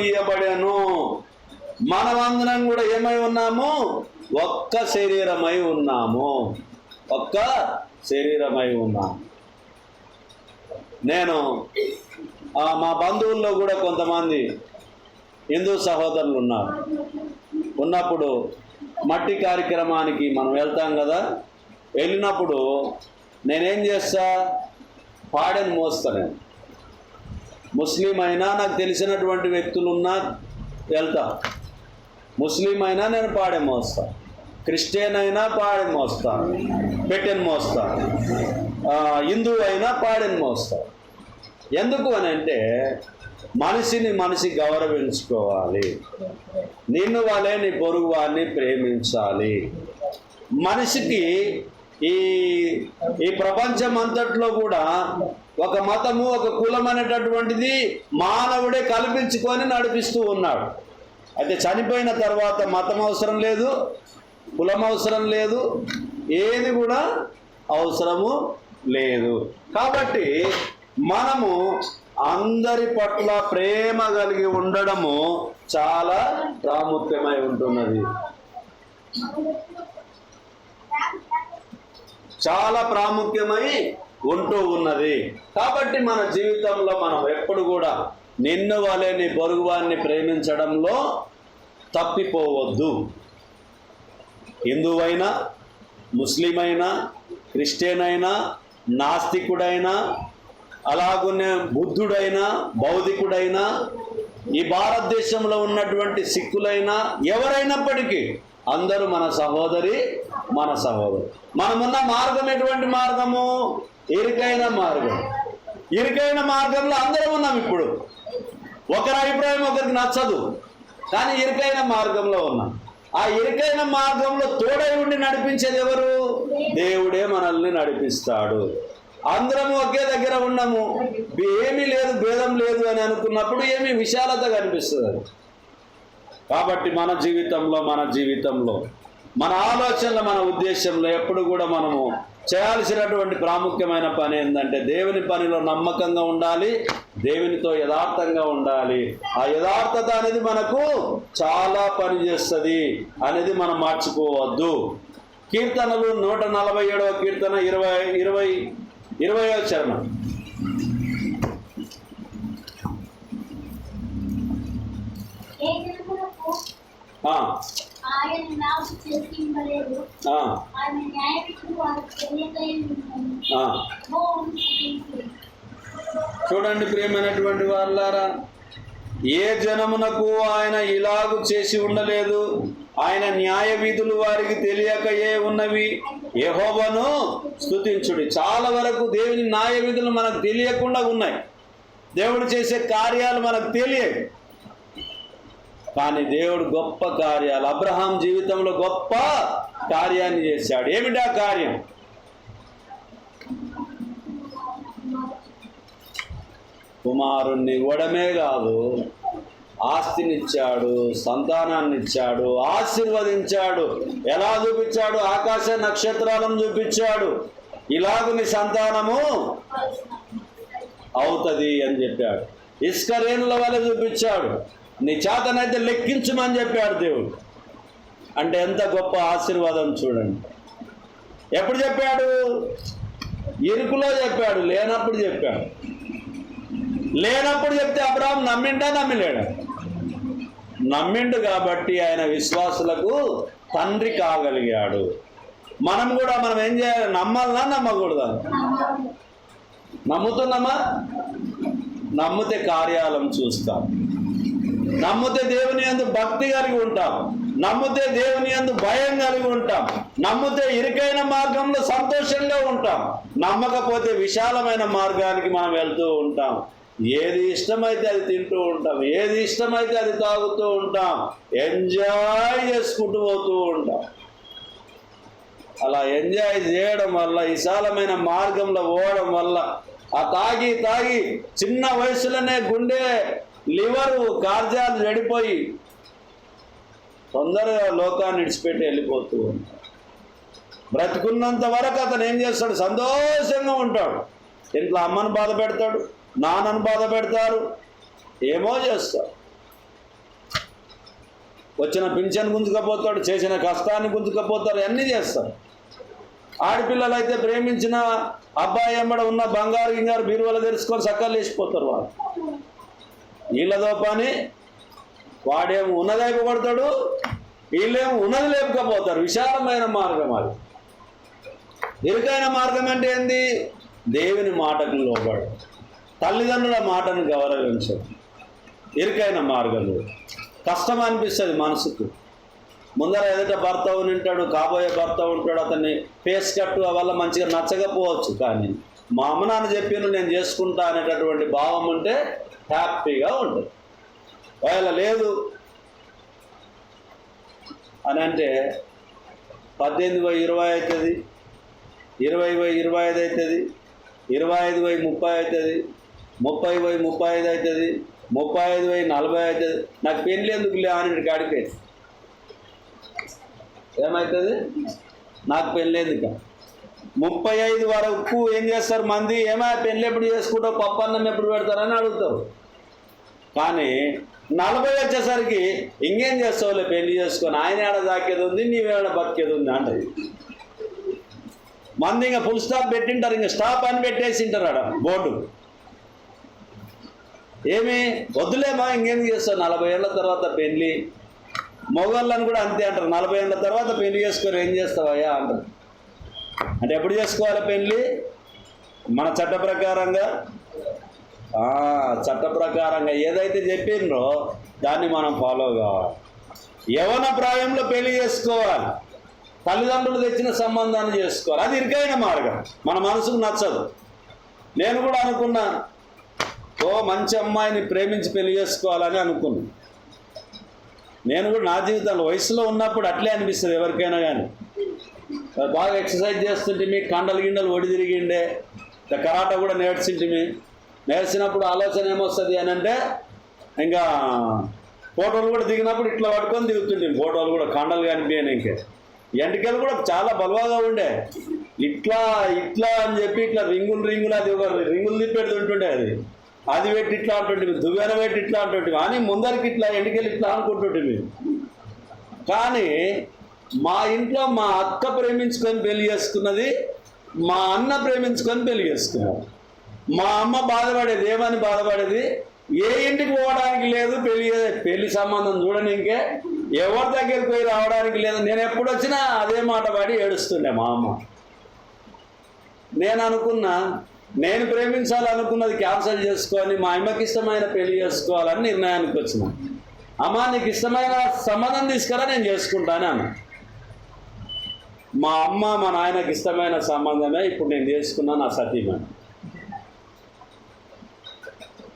ఇయ్యబడాను మనమందరం కూడా ఏమై ఉన్నాము? ఒక్క శరీరమై ఉన్నాము. ఒక్క శరీరమై ఉన్నాము. నేను మా బంధువుల్లో కూడా కొంతమంది హిందూ సహోదరులు ఉన్నారు. ఉన్నప్పుడు మట్టి కార్యక్రమానికి మనం వెళ్తాం కదా? వెళ్ళినప్పుడు నేనేం చేస్తా? పాడెను మోస్తాను ముస్లిం అయినా నాకు తెలిసినటువంటి వ్యక్తులు ఉన్నా వెళ్తా. ముస్లిం అయినా నేను పాడే మోస్తా. క్రిస్టియన్ అయినా పాడే మోస్తా. పెట్టెన్ మోస్తా. హిందువు హిందూ అయినా పాడని మోస్తా. ఎందుకు అని అంటే మనిషిని మనిషి గౌరవించుకోవాలి. నిన్ను వాళ్ళే నీ పొరుగు వారిని ప్రేమించాలి. మనిషికి ఈ ఈ ప్రపంచం అంతట్లో కూడా ఒక మతము ఒక కులం అనేటటువంటిది మానవుడే కల్పించుకొని నడిపిస్తూ ఉన్నాడు. అయితే చనిపోయిన తర్వాత మతం అవసరం లేదు కులం అవసరం లేదు ఏది కూడా అవసరము లేదు. కాబట్టి మనము అందరి పట్ల ప్రేమ కలిగి ఉండడము చాలా ప్రాముఖ్యమై ఉంటున్నది. చాలా ప్రాముఖ్యమై ఉంటూ ఉన్నది. కాబట్టి మన జీవితంలో మనం ఎప్పుడు కూడా నిన్ను వలె నీ పొరుగువాన్ని ప్రేమించడంలో తప్పిపోవద్దు. హిందువైనా ముస్లిం అయినా క్రిస్టియన్ అయినా నాస్తికుడైనా అలాగునే బుద్ధుడైనా బౌద్ధికుడైనా ఈ భారతదేశంలో ఉన్నటువంటి సిక్కులైనా ఎవరైనప్పటికీ అందరూ మన సహోదరి మన సహోదరు. మనమున్న మార్గం ఎటువంటి మార్గము? ఇరుకైన మార్గం. ఇరుకైన మార్గంలో అందరం ఉన్నాం ఇప్పుడు. ఒకరి అభిప్రాయం ఒకరికి నచ్చదు. కానీ ఇరుకైన మార్గంలో ఉన్నాం. ఆ ఇరుకైన మార్గంలో తోడై ఉండి నడిపించేది ఎవరు? దేవుడే మనల్ని నడిపిస్తాడు. అందరము ఒకే దగ్గర ఉన్నాము. ఏమీ లేదు భేదం లేదు అని అనుకున్నప్పుడు ఏమీ విశాలత కనిపిస్తుంది. కాబట్టి మన జీవితంలో మన జీవితంలో మన ఆలోచనలు మన ఉద్దేశంలో ఎప్పుడు కూడా మనము చేయాల్సినటువంటి ప్రాముఖ్యమైన పని ఏంటంటే దేవుని పనిలో నమ్మకంగా ఉండాలి దేవునితో యథార్థంగా ఉండాలి. ఆ యథార్థత అనేది మనకు చాలా పని చేస్తుంది అనేది మనం మార్చుకోవద్దు. కీర్తనలు నూట నలభై ఏడవ కీర్తన ఇరవై ఇరవై ఇరవయో చరణం ఏ జనములకు ఆ, ఆయన నాకు చెల్లింపలేదు ఆ, ఆయన న్యాయవిధులు వారికి తెలియకలేని ఆ. చూడండి ప్రియమైనటువంటి వాళ్ళారా ఏ జనమునకు ఆయన ఇలాగు చేసి ఉండలేదు ఆయన న్యాయ విధులు వారికి తెలియక ఏ ఉన్నవి. యెహోవాను స్తుతించుడి. చాలా వరకు దేవుని న్యాయ విధులు మనకు తెలియకుండా ఉన్నాయి. దేవుడు చేసే కార్యాలు మనకు తెలియదు కానీ దేవుడు గొప్ప కార్యాలు. అబ్రహాం జీవితంలో గొప్ప కార్యాన్ని చేశాడు. ఏమిటా కార్యం? కుమారుణ్ణి ఇవ్వడమే కాదు ఆస్తినిచ్చాడు సంతానాన్ని ఇచ్చాడు ఆశీర్వదించాడు. ఎలా చూపించాడు? ఆకాశ నక్షత్రాలను చూపించాడు. ఇలాగ నీ సంతానము అవుతుంది అని చెప్పాడు. ఇసుక వల్ల చూపించాడు. నీ చేతనైతే లెక్కించమని చెప్పాడు దేవుడు. అంటే ఎంత గొప్ప ఆశీర్వాదం చూడండి. ఎప్పుడు చెప్పాడు? ఇరుకులో చెప్పాడు లేనప్పుడు చెప్పాడు. లేనప్పుడు చెప్తే అబ్రాహం నమ్మిండా నమ్మిలేడా? నమ్మిండు కాబట్టి ఆయన విశ్వాసులకు తండ్రి కాగలిగాడు. మనం కూడా మనం ఏం చేయాలి? నమ్మాలనా నమ్మకూడదా? నమ్ముతున్నామా? నమ్మితే కార్యాలయం చూస్తాం. నమ్మితే దేవుని అందు భక్తి కలిగి ఉంటాం. నమ్మితే దేవుని అందు భయం కలిగి ఉంటాం. నమ్మితే ఇరుకైన మార్గంలో సంతోషంగా ఉంటాం. నమ్మకపోతే విశాలమైన మార్గానికి మనం వెళ్తూ ఉంటాం. ఏది ఇష్టమైతే అది తింటూ ఉంటాం. ఏది ఇష్టమైతే అది తాగుతూ ఉంటాం. ఎంజాయ్ చేసుకుంటూ పోతూ ఉంటాం. అలా ఎంజాయ్ చేయడం వల్ల విశాలమైన మార్గంలో పోవడం వల్ల ఆ తాగి తాగి చిన్న వయసులోనే గుండె లివరు కార్జాలు చెడిపోయి తొందరగా లోకాన్ని విడిచిపెట్టి వెళ్ళిపోతూ ఉంటాడు. బ్రతుకున్నంత వరకు అతను ఏం చేస్తాడు? సంతోషంగా ఉంటాడు. ఇంట్లో అమ్మను బాధ పెడతాడు నాన్నను బాధ పెడతారు ఏమో చేస్తారు వచ్చిన పింఛన్ గుంజుకపోతాడు చేసిన కష్టాన్ని గుంజుకపోతారు అన్నీ చేస్తారు ఆడపిల్లలు అయితే ప్రేమించిన అబ్బాయి అమ్మడ ఉన్న బంగారు గింగారు బీరువల తెలుసుకొని సక్కలు వేసిపోతారు వాళ్ళు. వీళ్ళతో పని వాడేమో ఉన్నది అయిపోగొడతాడు వీళ్ళేమో ఉన్నది లేపకపోతారు. విశాలమైన మార్గం అది. ఇరుకైన మార్గం అంటే ఏంది? దేవుని మాటకు లోబడు. తల్లిదండ్రుల మాటను గౌరవించదు ఇరుకైన మార్గం కష్టం అనిపిస్తుంది మనసుకు. ముందర ఎదుట భర్త ఉంటాడు కాబోయే భర్త ఉంటాడు అతన్ని ఫేస్ కట్టు వల్ల మంచిగా నచ్చకపోవచ్చు కానీ మా అమ్మ నాన్న చెప్పిన నేను చేసుకుంటా అనేటటువంటి భావం ఉంటే హ్యాపీగా ఉంటుంది ఒకవేళ లేదు అని అంటే పద్దెనిమిది బై ఇరవై అవుతుంది ఇరవై బై ఇరవై ఐదు అవుతుంది ఇరవై ఐదు బై ముప్పై అవుతుంది ముప్పై బై ముప్పై ఐదు అవుతుంది ముప్పై ఐదు బై నలభై అవుతుంది నాకు పెళ్ళి ఎందుకు లే అని కాడికి ఏమవుతుంది నాకు పెళ్ళి ఎందుకు? ముప్పై ఐదు వరకు ఏం చేస్తారు మంది? ఏమా పెళ్ళి ఎప్పుడు చేసుకుంటావు? పప్పు అన్నం ఎప్పుడు పెడతారని అడుగుతారు కానీ నలభై వచ్చేసరికి ఇంకేం చేస్తావులే పెళ్ళి చేసుకొని? ఆయన ఏడ దాకేది ఉంది? నీవేడ బతికేది ఉంది? అంటది. మంది ఇంకా ఫుల్ స్టాప్ పెట్టింటారు ఇంకా స్టాప్ అని పెట్టేసింటారు ఆడ బోర్డు. ఏమి? వద్దులేమా? ఇంకేం చేస్తావు? నలభై ఏళ్ళ తర్వాత పెళ్ళి. మొగళ్ళని కూడా అంతే అంటారు. నలభై ఏళ్ళ తర్వాత పెళ్ళి చేసుకొని ఏం చేస్తావయ్యా? అంటారు. అంటే ఎప్పుడు చేసుకోవాలి పెళ్ళి మన చట్ట ప్రకారంగా? చట్ట ప్రకారంగా ఏదైతే చెప్పిండ్రో దాన్ని మనం ఫాలో కావాలి. యవన ప్రాయంలో పెళ్ళి చేసుకోవాలి. తల్లిదండ్రులు తెచ్చిన సంబంధాన్ని చేసుకోవాలి. అది ఇరుకైన మార్గం. మన మనసుకు నచ్చదు. నేను కూడా అనుకున్నా ఓ మంచి అమ్మాయిని ప్రేమించి పెళ్ళి చేసుకోవాలని అనుకున్నాను నేను కూడా నా జీవితంలో వయసులో ఉన్నప్పుడు అట్లే అనిపిస్తుంది ఎవరికైనా కానీ. బాగా ఎక్సర్సైజ్ చేస్తుంటే మీ కండలు గిండలు ఒడి తిరిగిండే. ఇంకా కరాటా కూడా నేర్చింటిమి నేర్చినప్పుడు ఆలోచన ఏమొస్తుంది అని అంటే ఇంకా ఫోటోలు కూడా దిగినప్పుడు ఇట్లా పట్టుకొని దిగుతుంటే ఫోటోలు కూడా కండలు కనిపించాను ఇంకే ఎంటికలు కూడా చాలా బలవాగా ఉండే. ఇట్లా ఇట్లా అని చెప్పి ఇట్లా రింగులు రింగులు అది ఒక రింగులు తిప్పెడుతుంటుండే అది. అది పెట్టి ఇట్లా అంటుంటే దువ్వెన పెట్టి ఇట్లా అంటుంటే కానీ ముందరికి ఇట్లా ఎంటికలు ఇట్లా అనుకుంటుంటే కానీ మా ఇంట్లో మా అక్క ప్రేమించుకొని పెళ్ళి చేసుకున్నది మా అన్న ప్రేమించుకొని పెళ్ళి చేసుకున్నాడు. మా అమ్మ బాధపడేది ఏమని బాధపడేది? ఏ ఇంటికి పోవడానికి లేదు పెళ్ళి పెళ్ళి సంబంధం చూడని ఇంకే ఎవరి దగ్గరికి పోయి రావడానికి లేదు. నేను ఎప్పుడు వచ్చినా అదే మాట పాడి ఏడుస్తుండే మా అమ్మ. నేను అనుకున్నా నేను ప్రేమించాలనుకున్నది క్యాన్సల్ చేసుకొని మా అమ్మకి ఇష్టమైన పెళ్ళి చేసుకోవాలని నిర్ణయానికి వచ్చిన. అమ్మ నీకు ఇష్టమైన సంబంధం తీసుకురా నేను చేసుకుంటాను అన్న. మా అమ్మ మా నాయనకి ఇష్టమైన సంబంధమే ఇప్పుడు నేను చేసుకున్నా నా సతీమణి.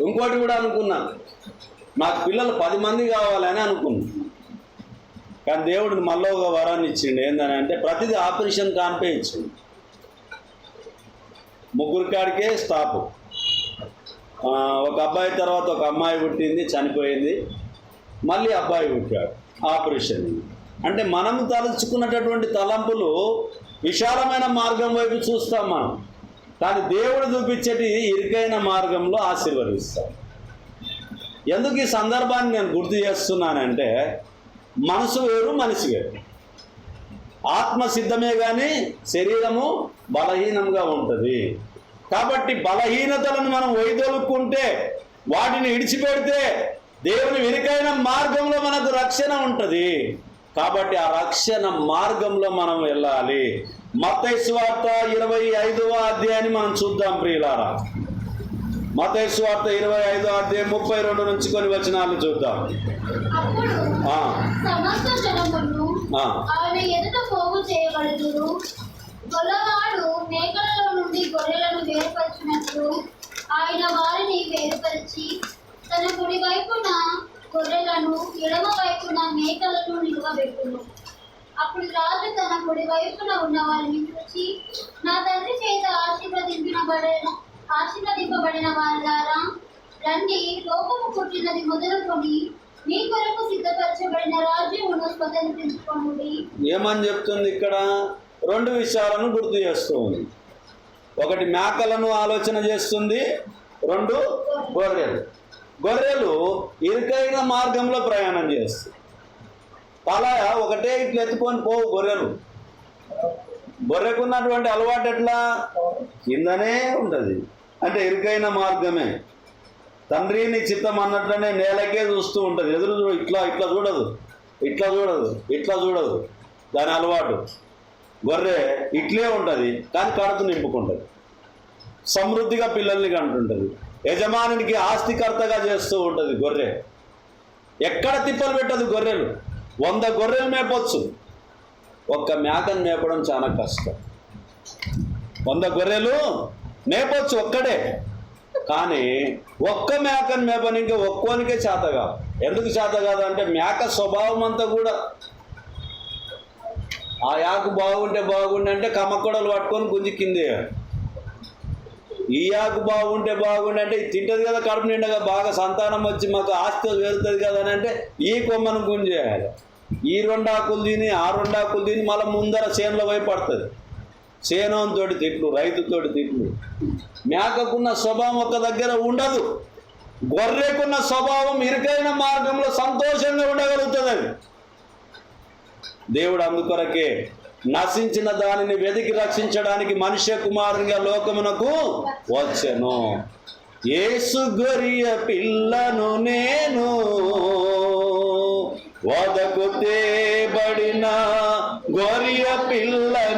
ఇంకోటి కూడా అనుకున్నా. నాకు పిల్లలు పది మంది కావాలని అనుకున్నా. కానీ దేవుడు మళ్ళీ ఒక వరాన్ని ఇచ్చిండు. ఏందని అంటే ప్రతిదీ ఆపరేషన్ కాన్పే ఇచ్చిండు. ముగ్గురు కాడికే స్టాప్. ఒక అబ్బాయి తర్వాత ఒక అమ్మాయి పుట్టింది చనిపోయింది. మళ్ళీ అబ్బాయి పుట్టాడు. ఆపరేషన్. అంటే మనం తలుచుకున్నటువంటి తలంపులు విశాలమైన మార్గం వైపు చూస్తాం మనం. కానీ దేవుడు చూపించేటి ఇరుకైన మార్గంలో ఆశీర్వదిస్తాం. ఎందుకు ఈ సందర్భాన్ని నేను గుర్తు చేస్తున్నానంటే మనసు వేరు మనిషి వేరు. ఆత్మ సిద్ధమే కానీ శరీరము బలహీనంగా ఉంటుంది. కాబట్టి బలహీనతలను మనం వైదొలుక్కుంటే వాటిని ఇడిచిపెడితే దేవుని వెనుకైన మార్గంలో మనకు రక్షణ ఉంటుంది. కాబట్టి ఆ రక్షణ మార్గంలో మనం వెళ్ళాలి. మత్తయి సువార్త ఇరవై ఐదవ అధ్యాయాన్ని మనం చూద్దాం ప్రియులారా. మత్తయి సువార్త ఇరవై ఐదో అధ్యాయం ముప్పై రెండు నుంచి కొన్ని వచనాలను చూద్దాం. గొల్లవాడు మేకలలో నుండి గొర్రెలను వేరుపరిచినట్లు ఆయన వారిని వేరుపరిచి తన కుడి వైపున గొర్రెలను ఎడమ వైపున మేకలను నిలువబెట్టును. అప్పుడు రాజు తన కుడి వైపున ఉన్న వారిని చూసి నా తండ్రి చేత ఆశీర్వదింపబడిన ఆశీర్వదింపబడిన వారిలారా రండి లోకము పుట్టినది మొదలుకొని మీ కొరకు సిద్ధపరచబడిన రాజ్యమును స్వతంత్రించుకోండి. ఏమని చెప్తుంది ఇక్కడ? రెండు విషయాలను గుర్తు చేస్తుంది. ఒకటి మేకలను ఆలోచన చేస్తుంది రెండు గొర్రెలు. గొర్రెలు ఇరుకైన మార్గంలో ప్రయాణం చేస్తుంది తల ఒకటే ఇట్లా ఎత్తుకొని పోవు గొర్రెలు. గొర్రెకున్నటువంటి అలవాటు ఎట్లా? కిందనే ఉంటుంది. అంటే ఇరుకైన మార్గమే. తండ్రిని చిత్తం అన్నట్లనే నేలకే చూస్తూ ఉంటుంది. ఎదురు చూడు ఇట్లా ఇట్లా చూడదు. ఇట్లా చూడదు ఇట్లా చూడదు. దాని అలవాటు. గొర్రె ఇట్లే ఉంటుంది కానీ కడుపు నింపుకుంటుంది. సమృద్ధిగా పిల్లల్ని కంటుంటుంది. యజమానికి ఆస్తికర్తగా చేస్తూ ఉంటుంది గొర్రె. ఎక్కడ తిప్పలు పెట్టదు గొర్రెలు. వంద గొర్రెలు మేపొచ్చు. ఒక్క మేకను మేపడం చాలా కష్టం. వంద గొర్రెలు మేపొచ్చు ఒక్కడే. కానీ ఒక్క మేకను మేపనికి ఒక్కోనికే చేత కాదు. ఎందుకు చేత కాదు అంటే మేక స్వభావం అంతా కూడా. ఆ యాకు బాగుంటే బాగుండే అంటే కమ్మకొడలు పట్టుకొని గుంజి కిందే ఈ ఆకు బాగుంటే బాగుండి అంటే తింటది కదా కడుపు నిండగా బాగా సంతానం వచ్చి మాకు ఆస్తి పెరుగుతుంది కదా అని అంటే ఈ కొమ్మను గుంజేయాలి ఈ రెండు ఆకులు తిని ఆ రెండు ఆకులు తిని మళ్ళీ ముందర చేనులో పోయి పడుతుంది. చేనంతోటి తిట్లు రైతుతోటి తిట్లు. మేకకున్న స్వభావం ఒక దగ్గర ఉండదు. గొర్రెకున్న స్వభావం ఇరుకైన మార్గంలో సంతోషంగా ఉండగలుగుతుంది అది. దేవుడు అందుకొరకే నశించిన దానిని వెతికి రక్షించడానికి మనుష్య కుమారునిగా లోకమునకు వచ్చెను. ఏసు గొరియ పిల్లను నేను వదకు తేబడిన గొరియ పిల్ల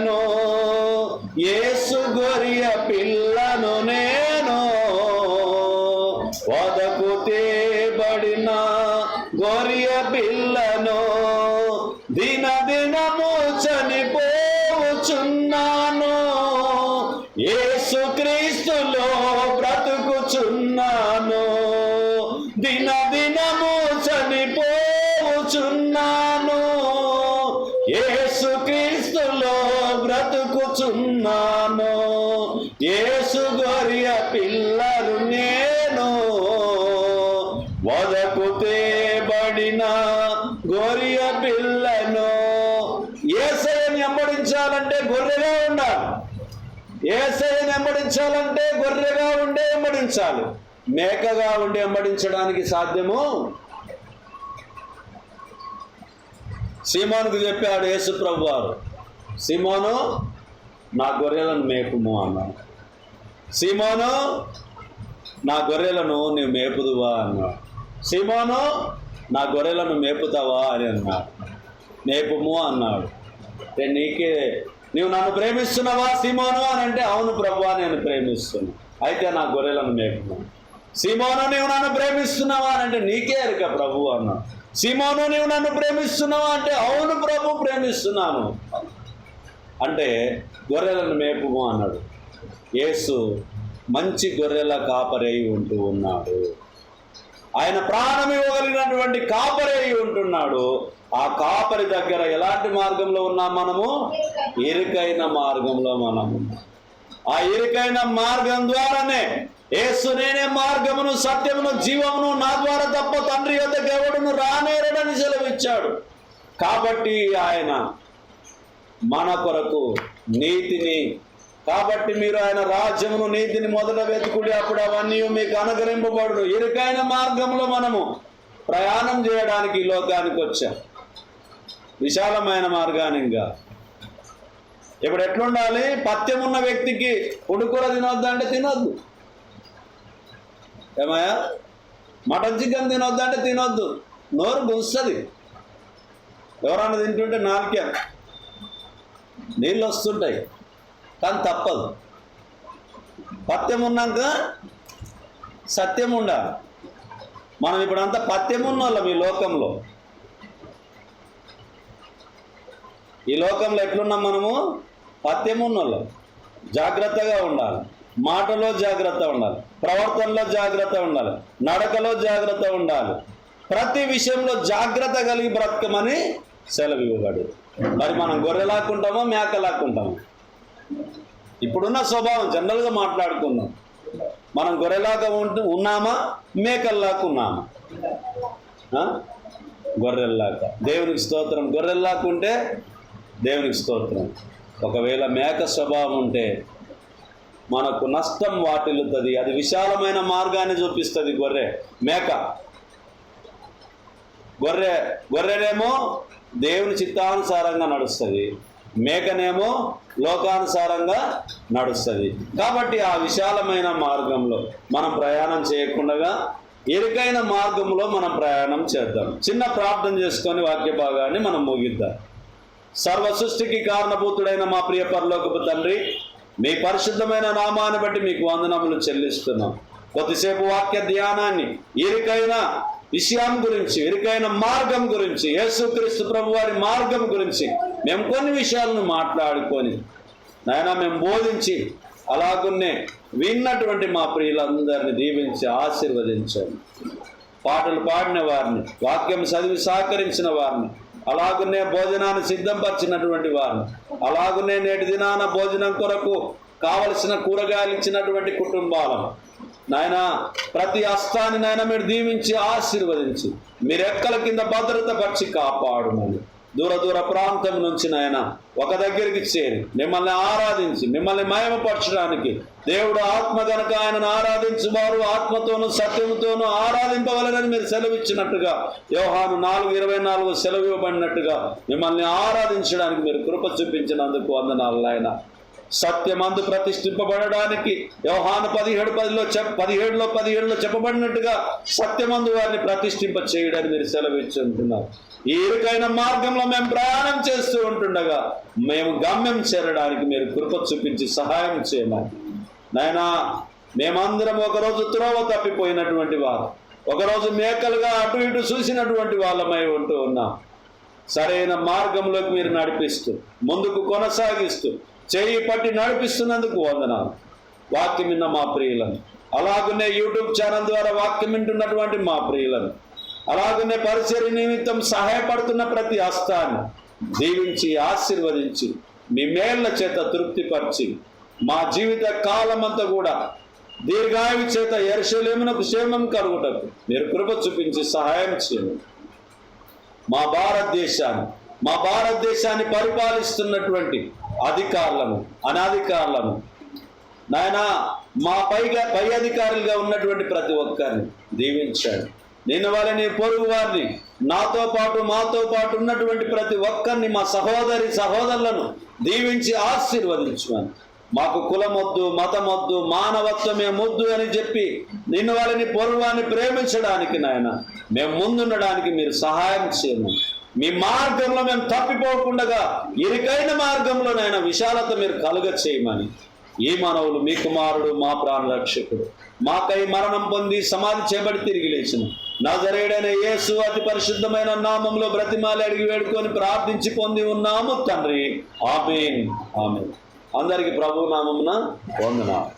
దిన దినము చనిపోచున్నాను. యేసుక్రీస్తులో బ్రతుకుచున్నాను. ఏసు గొరియ పిల్లలు నేను. వదకు తేబడిన గొర్రె పిల్లను ఏసైని ఎంబడించాలంటే గొర్రెగా ఉండాలి. ఏసైని వెంబడించాలంటే గొర్రెగా ఉండే ఎంబడించాలి మేకగా ఉండి వెంబడించడానికి సాధ్యము? సీమోనుకు చెప్పాడు యేసు ప్రభు వారు సీమోను నా గొర్రెలను మేపుము అన్నాడు. సీమోను నా గొర్రెలను నీవు మేపుదువా అన్నాడు. సీమోను నా గొర్రెలను మేపుతావా అని అన్నాడు. మేపుము అన్నాడు. అంటే నీకే నీవు నన్ను ప్రేమిస్తున్నావా సీమోను అని అంటే అవును ప్రభువా నేను ప్రేమిస్తున్నాను అయితే నా గొర్రెలను మేపుము సీమోను నీవు నన్ను ప్రేమిస్తున్నావా అని అంటే నీకే ఎరుక ప్రభు అన్నాడు సీమోను నీవు నన్ను ప్రేమిస్తున్నావా అంటే అవును ప్రభు ప్రేమిస్తున్నాను. అంటే గొర్రెలను మేపుము అన్నాడు. యేసు మంచి గొర్రెల కాపరై ఉంటూ ఉన్నాడు. ఆయన ప్రాణం ఇవ్వగలిగినటువంటి కాపరి అయి ఉంటున్నాడు. ఆ కాపరి దగ్గర ఎలాంటి మార్గంలో ఉన్నాం మనము? ఇరుకైన మార్గంలో మనము. ఆ ఇరుకైన మార్గం ద్వారానే ఏసు నేనే మార్గమును సత్యమును జీవమును నా ద్వారా తప్ప తండ్రి యొద్దకు ఎవడును రానేరడని సెలవిచ్చాడు. కాబట్టి ఆయన మన కొరకు నీతిని కాబట్టి మీరు ఆయన రాజ్యమును నీతిని మొదట వెతుకుడి అప్పుడు అవన్నీ మీకు అనుగ్రహింపబడు ఇరుకైన మార్గంలో మనము ప్రయాణం చేయడానికి ఈ లోకానికి వచ్చాం. విశాలమైన మార్గానిగా ఇప్పుడు ఎట్లుండాలి? పత్యం ఉన్న వ్యక్తికి ఉడుకుర తినొద్దు అంటే తినొద్దు. ఏమయ్యా? మటన్ చికెన్ తినొద్దు అంటే తినొద్దు. నోరు గుస్తుంది ఎవరన్నా తింటుంటే నాలుకే. నీళ్ళు వస్తుంటాయి. కానీ తప్పదు. పత్యం ఉన్నాక సత్యం ఉండాలి. మనం ఇప్పుడంతా పత్యం ఉన్న వాళ్ళం ఈ లోకంలో. ఈ లోకంలో ఎట్లున్నాం మనము? పత్యం ఉన్న వాళ్ళం జాగ్రత్తగా ఉండాలి. మాటలో జాగ్రత్త ఉండాలి. ప్రవర్తనలో జాగ్రత్త ఉండాలి. నడకలో జాగ్రత్త ఉండాలి. ప్రతి విషయంలో జాగ్రత్త కలిగి బ్రతకమని సెలవు ఇవ్వబడి మరి మనం గొర్రెలాక్కుంటామో లాక్కుంటామా ఇప్పుడున్న స్వభావం జనరల్గా మాట్లాడుకుందాం. మనం గొర్రెలాగా ఉంటూ ఉన్నామా మేకల్లాగా ఉన్నామా గొర్రెల్లాగా దేవునికి స్తోత్రం. గొర్రెల్లాగా ఉంటే దేవునికి స్తోత్రం. ఒకవేళ మేక స్వభావం ఉంటే మనకు నష్టం వాటిల్లుతుంది. అది విశాలమైన మార్గాన్ని చూపిస్తుంది గొర్రె మేక. గొర్రె గొర్రెనేమో దేవుని చిత్తానుసారంగా నడుస్తుంది మేకనేమో లోకానుసారంగా నడుస్తుంది. కాబట్టి ఆ విశాలమైన మార్గంలో మనం ప్రయాణం చేయకుండా ఇరుకైన మార్గంలో మనం ప్రయాణం చేద్దాం. చిన్న ప్రార్థన చేసుకొని వాక్య భాగాన్ని మనం ముగిద్దాం. సర్వ సృష్టికి కారణభూతుడైన మా ప్రియ పరలోకపు తండ్రి మీ పరిశుద్ధమైన నామాన్ని బట్టి మీకు వందనములు చెల్లిస్తున్నాం. కొద్దిసేపు వాక్య ధ్యానాన్ని ఇరుకైన విషయం గురించి ఇరుకైన మార్గం గురించి యేసుక్రీస్తు ప్రభు వారి మార్గం గురించి మేము కొన్ని విషయాలను మాట్లాడుకొని నాయన మేము బోధించి అలాగున్నే విన్నటువంటి మా ప్రియులందరినీ దీవించి ఆశీర్వదించండి. పాటలు పాడిన వారిని వాక్యం చదివి సహకరించిన వారిని అలాగునే భోజనాన్ని సిద్ధంపరిచినటువంటి వారు. అలాగునే నేటి దినాన భోజనం కొరకు కావలసిన కూరగాయలు ఇచ్చినటువంటి కుటుంబాలను నాయన ప్రతి హస్తాన్ని నాయన మీరు దీవించి ఆశీర్వదించి మీరెక్కల కింద భద్రత పరిచి కాపాడుమని. దూర దూర ప్రాంతం నుంచి నాయన ఒక దగ్గరికి చేరి మిమ్మల్ని ఆరాధించి మిమ్మల్ని మయమపరచడానికి దేవుడు ఆత్మ కనుక ఆయనను ఆరాధించి వారు ఆత్మతోనూ సత్యంతోనూ ఆరాధింపవలనని మీరు సెలవిచ్చినట్టుగా యోహాను నాలుగు ఇరవై నాలుగు సెలవు ఇవ్వబడినట్టుగా మిమ్మల్ని ఆరాధించడానికి మీరు కృప చూపించినందుకు వందనాలు ఆయన సత్యమందు ప్రతిష్ఠింపబడడానికి వ్యవహాన పదిహేడు పదిలో చెప్ పదిహేడులో పదిహేడులో చెప్పబడినట్టుగా సత్యమందు వారిని ప్రతిష్ఠింప చేయడానికి మీరు సెలవిచ్చుకుంటున్నారు ఏరికైన మార్గంలో మేము ప్రయాణం చేస్తూ ఉంటుండగా మేము గమ్యం చేరడానికి మీరు కృప చూపించి సహాయం చేయమని నాయనా మేమందరం ఒకరోజు త్రోవ తప్పిపోయినటువంటి వారు ఒకరోజు మేకలుగా అటు ఇటు చూసినటువంటి వాళ్ళమై ఉంటూ ఉన్నాం. సరైన మార్గంలోకి మీరు నడిపిస్తూ ముందుకు కొనసాగిస్తూ చేయి పట్టి నడిపిస్తున్నందుకు వందనాలు. వాక్యం విన్న మా ప్రియులను. అలాగనే యూట్యూబ్ ఛానల్ ద్వారా వాక్యం వింటున్నటువంటి మా ప్రియులను. అలాగనే పరిచర్య నిమిత్తం సహాయపడుతున్న ప్రతి హస్తాన్ని దీవించి ఆశీర్వదించి మీ మేళ్ళ చేత తృప్తిపరిచి మా జీవిత కాలమంతా కూడా దీర్ఘాయువు చేత ఎరుషలేమునకు క్షేమం కలుగుటకు మీరు కృప చూపించి సహాయం చేయండి. మా భారతదేశాన్ని మా భారతదేశాన్ని పరిపాలిస్తున్నటువంటి అధికారులను అనాధికారులను. నాయన మా పైగా పై అధికారులుగా ఉన్నటువంటి ప్రతి ఒక్కరిని దీవించాడు. నిన్న వాళ్ళని పొరుగు వారిని నాతో పాటు మాతో పాటు ఉన్నటువంటి ప్రతి ఒక్కరిని మా సహోదరి సహోదరులను దీవించి ఆశీర్వదించుమని మాకు కులమొద్దు మతమొద్దు మానవత్వమే ముద్దు అని చెప్పి నిన్ను వాళ్ళని పొరువాన్ని ప్రేమించడానికి నాయన మేము ముందుండడానికి మీరు సహాయం చేయమని మీ మార్గంలో మేము తప్పిపోకుండా ఇరుకైన మార్గంలోనైనా విశాలత మీరు కలుగ చేయమని ఈ మానవులు మీ కుమారుడు మా ప్రాణరక్షకుడు మాకై మరణం పొంది సమాధి చేపడి తిరిగి లేచిన నజరేడైన యేసు అతి పరిశుద్ధమైన నామంలో బ్రతిమాలి అడిగి వేడుకొని ప్రార్థించి పొంది ఉన్నాము తండ్రి. ఆమె ఆమె అందరికి ప్రభు నామమున వందనాలు.